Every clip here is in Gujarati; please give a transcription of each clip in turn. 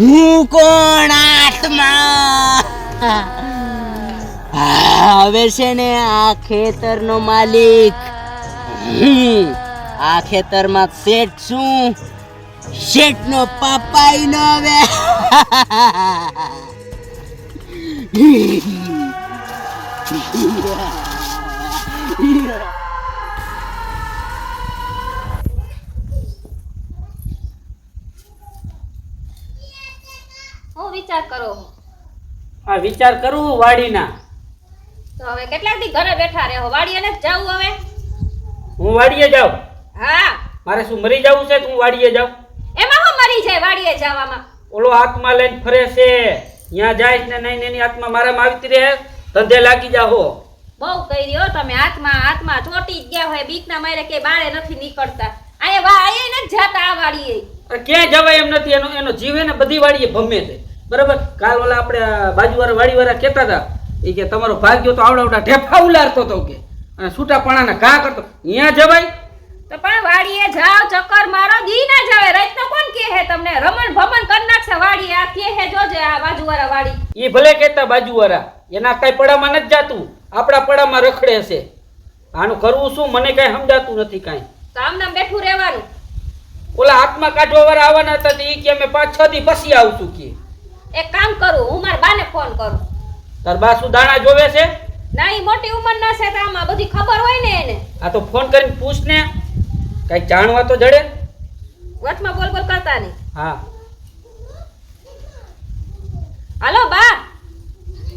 હું કોણ આત્મા? હવે છે ને આ ખેતરનો માલિક. હું. આ ખેતરમાં શેઠ છું. શેઠનો પાપાઈ નો હવે હું વિચાર કરો આ વિચાર કરું વાડીના. તો હવે કેટલાક દી ઘરે બેઠા રહેવો વાડીએ ને જાવું હવે? હું વાડીએ જાઉં. હા. મારે શું મરી જવું છે તો હું વાડીએ જાઉં? એમાં હું મરી જાય વાડીએ જવામાં? ઓલો આત્મા લઈને ફરે છે. ત્યાં જાય ને નહીં ને એની આત્મા મારામાં આવતી રહે. ધંધે લાગી જાઓ બહુ કહી રહ્યો તમે હાથમાં હાથમાં ચોટી જ ગયા હોય બીકના મારે કે બાળે નથી નીકળતા. અહીંયા વા અહીંયા નથી જાતા આ વાડીએ. ક્યાં જવાય એમ નથી. એનો એનો જીવે ને બધી વાડીએ ભમે છે. બરાબર? કાલ ઓલા આપણે બાજુવાળા વાડીવાળા કહેતા હતા એ કે તમારો ભાગ્યો તો આવડા આવડા ઢેફા ઉલારતો હતો કે અને છૂટા પાણાના ઘા કરતો. અહીંયા જવાય? તો પણ વાડીએ જાવ ચક્કર મારો દી ના જાવે રાત તો કોણ કે હે તમને? રમણ ભમણ કરી નાખશે વાડીએ. આ કે હે જોજે આ બાજુવાળા વાડી. એ ભલે કહેતા બાજુવાળા એના કઈ પડામાં નથી જાતું. આપણા પડામાં રખડે છે. આનું કરવું શું? મને કઈ સમજાતું નથી કાંઈ. તો આમ નામ બેઠું રહેવાનું. ઓલા હાથમાં કાઢવા વાળા આવવાના હતા એ કે અમે પાંચ છ દી પછી આવશું કે. એક કામ કરું હું મારા બાને ફોન કરું. તાર બા શું દાણા જોવે છે? ના ઈ મોટી ઉંમરના છે તો આમાં બધી ખબર હોય ને એને. આ તો ફોન કરીને પૂછ ને. કઈ જાણવા તો જડે. વચમાં બોલ બોલ કરતા નહીં. હા. હાલો બા.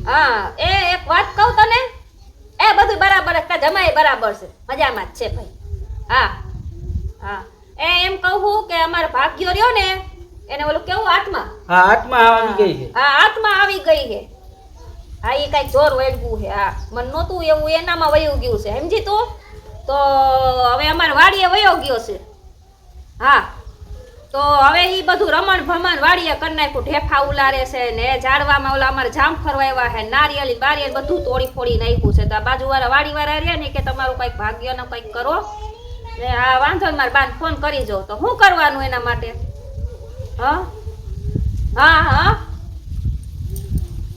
હા એ એક વાત કહું તને. એ બધું બરાબર છે જમાય બરાબર છે. મજામાં જ છે ભાઈ. હા હા. એ એમ કહું કે અમારો ભાગ્યો રહ્યો ને એને ઓલું કેવું આત્મા હા આત્મા આવી ગઈ છે. હા આત્મા આવી ગઈ છે. હા એ કઈ જોર વળગું છે. હા મને નહોતું એવું એનામાં વયું ગયું છે. સમજી તું? તો હવે અમારે વાડીએ વયો ગયો છે. હા તો હવે એ બધું રમણ ભમણ વાડીએ કરી નાખ્યું. ઢેફા ઉલારે છે ને ઝાડવામાં ઓલા અમારે જામ ફરવા એવા છે. નારિયેળી બારિયેળ બધું તોડી ફોડી નાખ્યું છે. તો આ બાજુવાળા વાડીવાળા રહ્યા ને કે તમારું કંઈક ભાગ્યનો કંઈક કરો. ને આ વાંધો મારે મારા બાન ફોન કરી જો તો શું કરવાનું એના માટે? હા? હા હા?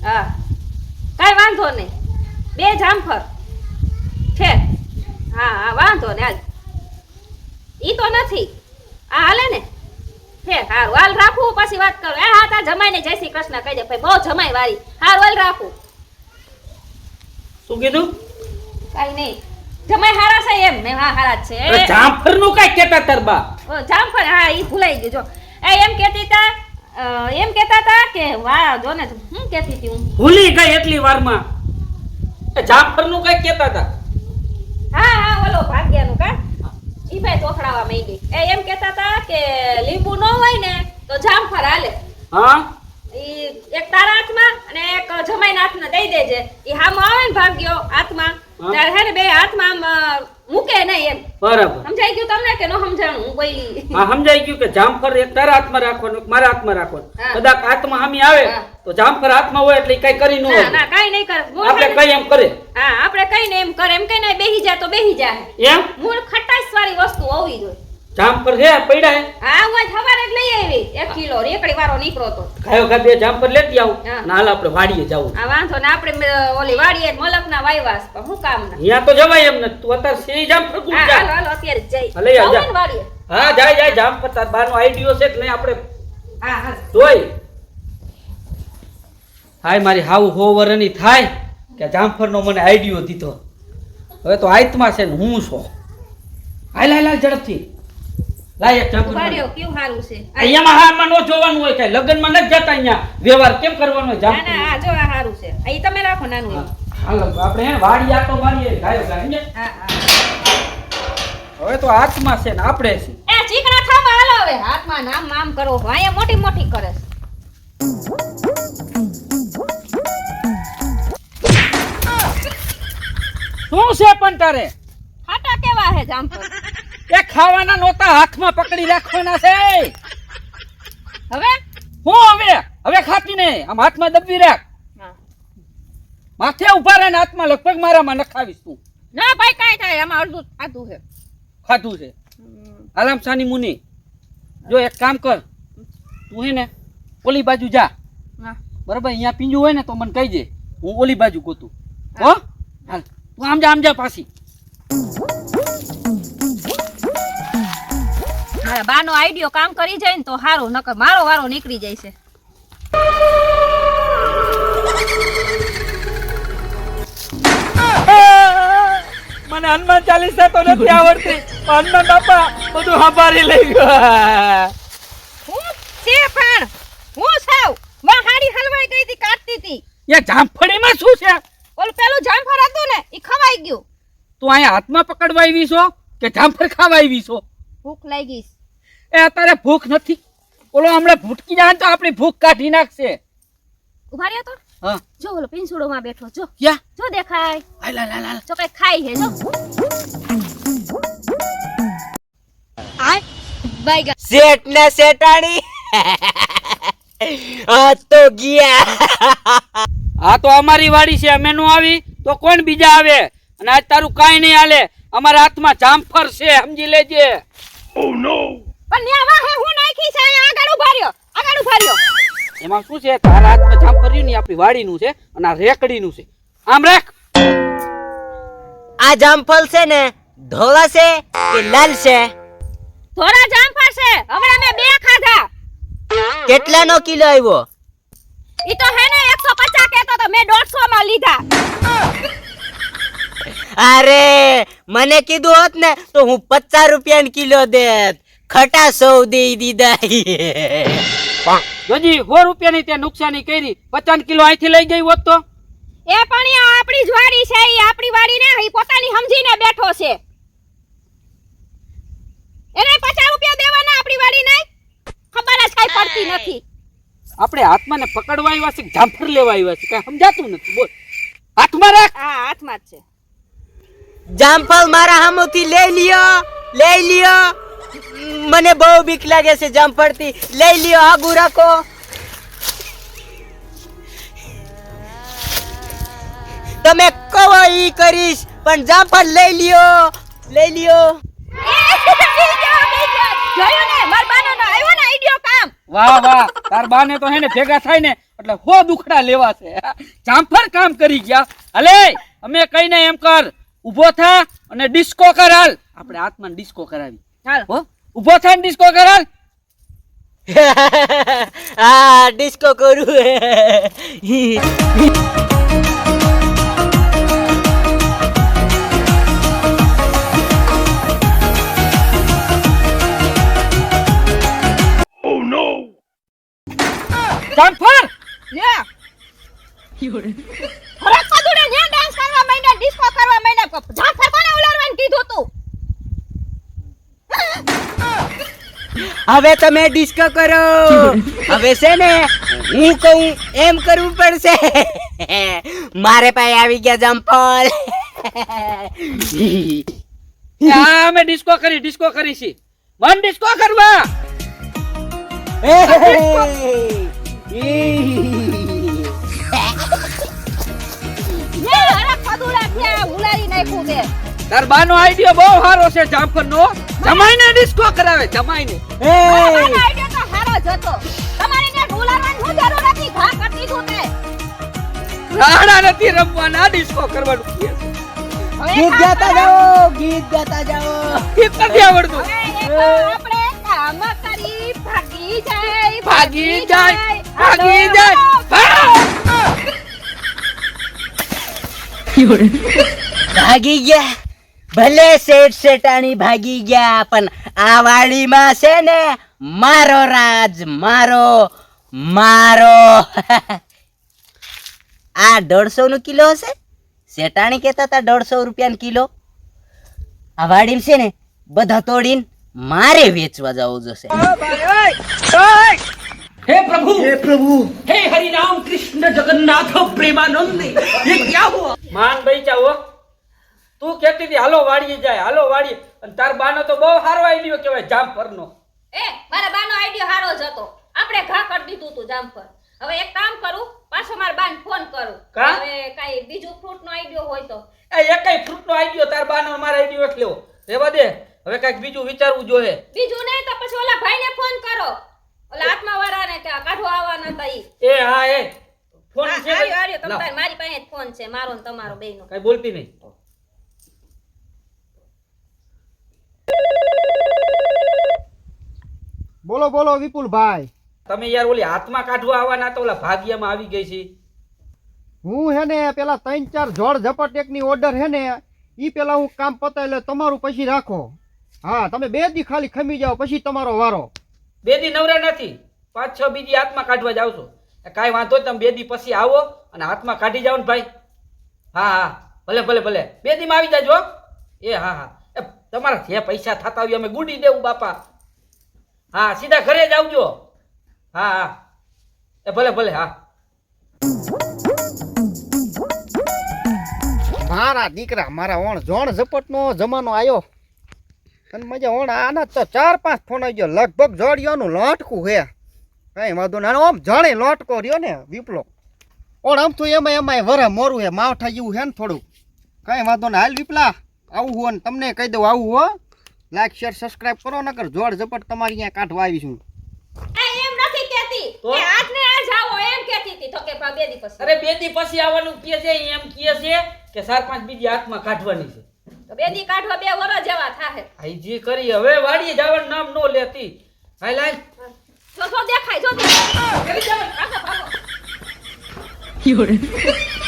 હા. કાંઈ વાંધો નહીં. બે જામફળ. છે. હા હા વાંધો ને હાલ. ઈ તો નથી. આ હાલે ને? છે હારું હાલ રાખું પછી વાત કરું. એ હા તા જમાઈને જય શ્રી કૃષ્ણ કહી દે. ભાઈ બહુ જમાઈ વાળી. હારું હાલ રાખું. શું કીધું? કાઈ નહીં. જમાઈ હારા છે એમ. મેં હા હારા છે. જામફળનું નું કઈ કેતા તરબા જામફળ હા ઈ ભૂલાઈ ગયું. જો એ એમ કહેતી તા એમ કહેતા તા કે વાહ જો ને હું કહેતી હતી હું? ભૂલી ગઈ એટલી વારમાં. એ જામફળનું કઈ કહેતા તા. હા હા ઓલો ભાગ્યાનું કા? ઈ ભાઈ તોખડાવા માંડી. એ એમ કહેતા તા કે લીંબુ ન હોય ને તો જામફળ હાલે. હા? ઈ એક તારા હાથમાં અને એક જમાઈના હાથમાં દઈ દેજે. ઈ હામો આવે ને ભાગ્યો હાથમાં. ત્યારે હે ને બે હાથમાં આમ મૂકે નહીં એમ. બરાબર. સમજાઈ ગયું તમને કે ન સમજાણું? હું કોઈ હા સમજાઈ ગયું કે જામફળ એક તારા હાથમાં રાખવાનું એક મારા હાથમાં રાખવાનું. કદાચ હાથમાં હામી આવે તો જામફળ હાથમાં હોય એટલે કઈ કરી ન હોય. ના કઈ નહીં કરે. આપણે કઈ એમ કરે. હા આપણે કઈ નહીં એમ કરે. એમ કઈ ને બેહી જાય તો બેહી જાય એમ? મૂળ ખટાશ વાળી વસ્તુ હોવી જોઈએ. જામફળ છે પડ્યા. હે હા હું સવારે જ લઈ આવી. એક કિલો રેકડી વાળો નીકળો તો. ખાયો ખા બે જામફળ લેતી આવું. હાલ આપણે વાડીએ જાવું. આ વાંધો ને આપણે ઓલી વાડીએ મલકના વાયવાસ પણ હું કામ ના. અહીંયા તો જવાય એમ ને તું અત્યારે સે જામફળ કું હા જા. હાલો હાલો અત્યારે જઈ. હાલે યાર, જા. વાડીએ? હા જાય જાય જામફળ તાર બારનો આઈડિયો છે કે નહીં આપણે હા હા. જોઈ. હાય મારી હાવ હોવરની થાય કે જામફળનો મને આઈડિયો દીધો. હવે તો આયતમાં છે ને હું છો. હાલ હાલ ઝડપથી. કેવું સારું છે? ન જોવાનું હોય કઈ. લગ્નમાં નથી જતા અહીંયા. વ્યવહાર કેમ કરવાનો હોય? ના ના આ જો આ સારું છે. અહીં તમે રાખો નાનું હાલ આપણે હે વાડી આટો મારીએ. ગાયો ગાય હા હા. હવે તો હાથમાં છે ને આપણે છે. એ ચીકણા હાલો હવે. હાથમાં નામ નામ કરો. અહીંયા મોટી મોટી કરે શું છે પણ તારે? ફાટા કેવા હે જામફળ? એ ખાવાના નહોતા હાથમાં પકડી રાખવાના છે. હવે? હું હવે? હવે ખાતી નહીં. આમ હાથમાં દબવી રાખ. માથે ઊભા રહે ને હાથમાં લગભગ મારામાં નખાવીશ તું. ના ભાઈ કાઈ થાય. આમાં અડધું ખાધું છે. ખાધું છે. આલામ સાની મુનિ. જો એક કામ કર. તું હે ને ઓલી બાજુ જા. બરાબર? અહીંયા પીંજું હોય ને તો મને કહી દે હું ઓલી બાજુ ગોતું. હો? હાલ. તું આમ જા આમ જા પાછી. મારા બાનો આઈડિયો કામ કરી જાય ને તો સારું નકર મારો વારો નીકળી જાય છે. મને હનુમાન ચાલીસા તો નથી આવડતી. હનુમાન બાપા બધું હંભારી લઈ ગયો. હું છે પણ? હું સાવ? માં હાડી હલવાઈ ગઈ હતી કાઢતી હતી. યા જામફળીમાં શું છે? ઓલું પેલું જામફળ હતું ને એ ખવાઈ ગયું. તું અહીંયા હાથમાં પકડવા આવી છો કે જામફળ ખાવા આવી છો? ભૂખ લાગી એ અત્યારે ભૂખ નથી. ઓલો હમણાં ભૂટકી જાય તો આપણી ભૂખ કાઢી નાખશે. ઊભા રહ્યા તો? હા. જો ઓલો પિંસુડો માં બેઠો જો. ક્યાં? જો દેખાય. હાલ હાલ હાલ જો કઈ ખાઈ હે જો. આ ગા. સેટ ને સેટાણી આ તો ગયા. આ તો અમારી વાડી છે અમે નું આવી. તો કોણ બીજા આવે? અને આજ તારું કાઈ નહીં હાલે. અમારા હાથમાં જામફળ છે સમજી લેજે. પણ ન્યા વાહે હું નાખી છે અહીંયા આગળ ઉભાર્યો આગળ ઉભાર્યો એમાં શું છે? તારા હાથમાં જામફળ રહ્યું ને આપણી વાડીનું છે અને આ રેકડીનું છે. આમ રાખ. આ જામફળ છે ને ધોળા છે કે લાલ છે? ધોળા જામફળ છે હમણાં મેં બે ખાધા. કેટલાનો કિલો આવ્યો? ઈ તો હે ને 150 કહેતો તો મેં 150 માં લીધા. અરે મને કીધું હોત ને તો હું પચાસ રૂપિયા કિલો દેત. ખટા સૌ દઈ દીધા જોજી સો રૂપિયાની ત્યાં નુકસાની કરી પચાસ કિલો અહીંથી લઈ ગઈ હોત તો? એ પણ આપણી જ વાડી છે એ આપણી વાડી ને પોતાની સમજીને બેઠો છે. એને 50 રૂપિયા દેવાના આપણી વાડી ને ખબર જ કાઈ પડતી નથી. આપણે હાથમાં ને પકડવા આવ્યા છે કે જામફળ લેવા આવ્યા છે કઈ સમજાતું નથી બોલ. હાથમાં રાખ. આ હાથમાં જ છે. જામફળ મારા હામોથી લઈ લ્યો લઈ લ્યો. મને બહુ બીક લાગે છે જામફળથી લઈ લ્યો, આગુ રાખો. તમે કહો ઈ કરીશ, પણ જામફળ લઈ લ્યો. લઈ લ્યો. કામ વાહ વાહ. તાર તો હે ભેગા થાય ને, એટલે હો દુખડા લેવા છે. જામફળ કામ કરી ગયા. હલે, અમે કહીને એમ કર. ઊભો થા અને ડિસ્કો કરાલ. આપણે હાથમાં ડિસ્કો કરાવી. ચાલ હો? ઊભો થા ને ડિસ્કો કર હા ડિસ્કો કરું. જામફળ લ્યા ફરક પદુડે ન્યા ડાન્સ કરવા માંડ્યા ડિસ્કો કરવા માંડ્યા. જાફર કોને ઉલાડવાનું કીધું તું? હવે તમે ડિસ્કો કરો હવે છે ને હું કહું એમ કરવું પડશે મારે પાસે આવી ગયા જમ્પલ હા અમે ડિસ્કો કરી ડિસ્કો કરી છી વન ડિસ્કો કરવા ઉલાડી નાખ્યું તે તાર બાનો આઈડિયો બહુ સારો છે જામફળ નો જમાઈને ડિસ્કો કરાવે જમાઈને. એ! આઈડિયો તો સારો જ હતો. તમારે ને ઉલાડવાની હું જરૂર હતી? ઘા કરતી દીધું તે. રાડા નથી રમવાના ડિસ્કો કરવાનું કે ગીત ગાતા જાઓ ગીત ગાતા જાઓ. ગીત નથી આવડતું. આપણે કામ કરી ભાગી જાય ભાગી જાય ભાગી જાય. ભાગી ગયા. ભલે શેઠ શેઠાણી ભાગી ગયા પણ આ વાડીમાં છે ને મારો રાજ મારો મારો આ દોઢસો નું કિલો હશે શેઠાણી કહેતા હતા દોઢસો રૂપિયાનો કિલો આ વાડીમાં છે ને બધા તોડીને મારે વેચવા જવું જોશે हे प्रभु हे प्रभु हे हरि राम कृष्ण जगन्नाथ प्रेमानंद ये क्या हुआ માન ભાઈ ચાવો તું કહેતી હતી હાલો વાડીએ જાય હાલો વાડીએ. અને તાર બાનો તો બહુ સારો આઈડિયો કહેવાય જામફળનો. એ મારા બાનો આઈડિયો સારો જ હતો. આપણે ઘા કરી દીધું તું જામ પર હવે એક કામ કરું પાછો મારા બાન ફોન કરું. હવે કાઈ બીજું ફ્રૂટ નો આઈડિયો હોય તો. એ એકય ફ્રૂટનો આઈડિયો તાર બાનો મારા આઈડિયો એટલે રેવા દે હવે કાંઈક બીજું વિચારવું જોઈએ. બીજું નહીં તો પછી ઓલા ભાઈને ફોન કરો. ઓલા આત્મા વાળાને કે કાઢો આવવાના હતા ઈ. એ હા એ. ફોન છે આર્યો, આર્યો, તમ મારી પાસે ફોન છે મારો ને તમારો બેયનો. કઈ બોલતી નહીં. બોલો બોલો વિપુલભાઈ. તમે યાર ઓલી હાથમાં કાઢવા આવવાના તો ઓલા ભાગ્યમાં આવી ગઈ છે. હું હે ને પેલા ત્રણ ચાર જોડ ઝપટેકની ઓર્ડર હે ને ઈ પેલા હું કામ પતાવી લે તમારું પછી રાખો. હા તમે બે દી ખાલી ખમી જાઓ પછી તમારો વારો. બે દી નવરા નથી પાંચ છ બીજી હાથમાં કાઢવા જાવ છો. કાંઈ વાંધો તમે બે દી પછી આવો અને હાથમાં કાઢી જાઓ ને ભાઈ. હા હા ભલે ભલે ભલે. બે દીમાં આવી જાજો. એ હા હા. એ તમારા જે પૈસા થતા હોય અમે ગુડી દેવું બાપા. હા, સીધા ઘરે જ આવજો. હા હા. એ ભલે ભલે, હા. મારા દીકરા, મારા ઓણ, જોણ ઝપટનો જમાનો આવ્યો અને મજા ઓણ, આના તો ચાર પાંચ ફોન આવી ગયો. લગભગ જોડિયોનું લોટકું હે. કઈ વાંધો ના, આમ જાણે લોટકો રહ્યો ને વિપલો. ઓણ, આમ તો એમાં એમાં વરે મોરું હે, માવઠા જેવું હે ને થોડું. કઈ વાંધો ના, હાલ વિપલા, આવું હો ને, તમને કહી દઉં, આવું હો. લાઈક શેર સબસ્ક્રાઇબ કરો નકર જોડ ઝપટ તમારી અહીંયા કાઢવા આવીશું એ એમ નથી કહેતી? કે આજને આજ આવો એમ કહેતી હતી. તો કે બે દી પછી. અરે બે દી પછી આવવાનું કહે છે એમ કહે છે કે ચાર પાંચ બીજી હાથમાં કાઢવાની છે. તો બે દી કાઢવા બે વરસ જેવા થાહે. આઈ જે કરી હવે વાડીએ જવાનું નામ નો લેતી. હાય લાઈક જો જો દેખાય જો દેખાય. ભાગો ભાગો.